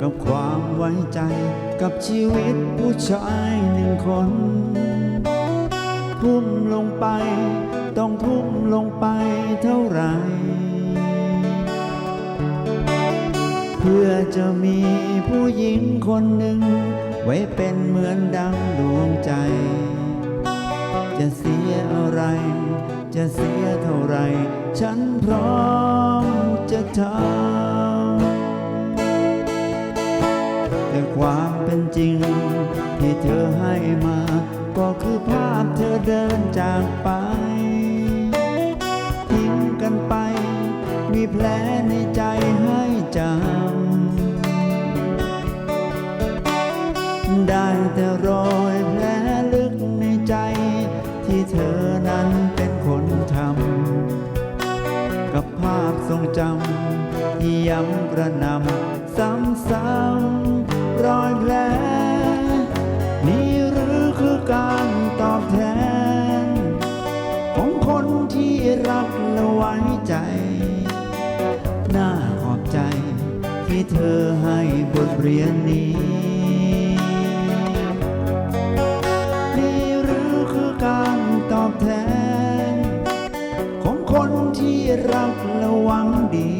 กับความไว้ใจกับชีวิตผู้ชายหนึ่งคน ทุ่มลงไป ต้องทุ่มลงไปเท่าไหร่ เพื่อจะมีผู้หญิงคนหนึ่ง ไว้เป็นเหมือนดังดวงใจ จะเสียอะไร จะเสียเท่าไร ฉันพร้อมจะทำ ริง ที่เธอให้มา ก็คือภาพเธอเดินจากไป ทิ้งกันไป มีแผลในใจให้จำได้แต่รอยแผลลึกในใจ ที่เธอนั้นเป็นคนทำกับภาพทรงจำที่ย้ำกระนำซ้ำๆรอยแผล น่าขอบใจที่เธอให้บทเรียนนี้ นี่หรือคือการตอบแทน ของคนที่รักและหวังดี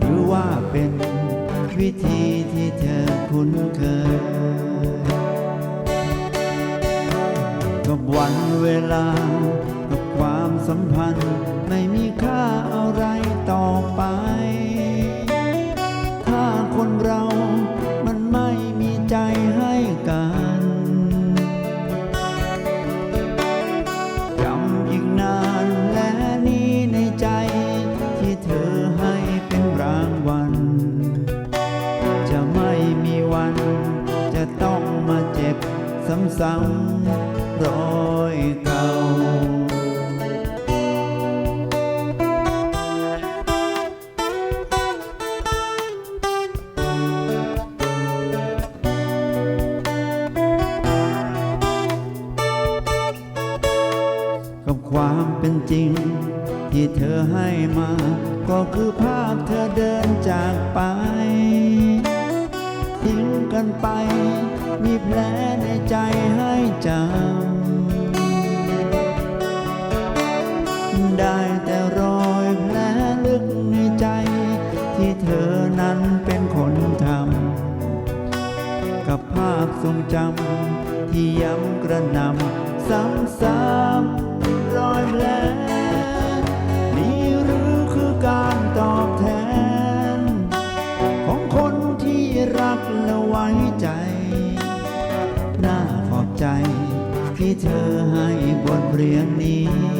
หรือว่าเป็นวิธีที่เธอคุ้นเคยกับวันเวลา สัมพันธ์ไม่มีค่าอะไรต่อไป ถ้าคนเรามันไม่มีใจให้กันจำอีกนานและนี้ในใจ ที่เธอให้เป็นรางวัล จะไม่มีวัน จะต้องมาเจ็บซ้ำๆรอ กับความเป็นจริง ที่เธอให้มา ก็คือภาพเธอเดินจากไป ทิ้งกันไป มีแผลในใจให้จำได้แต่รอยแผลลึกในใจ ที่เธอนั้นเป็นคนทำกับภาพทรงจำที่ย้ำกระนำซ้ำๆ เธอให้บทเรียนนี้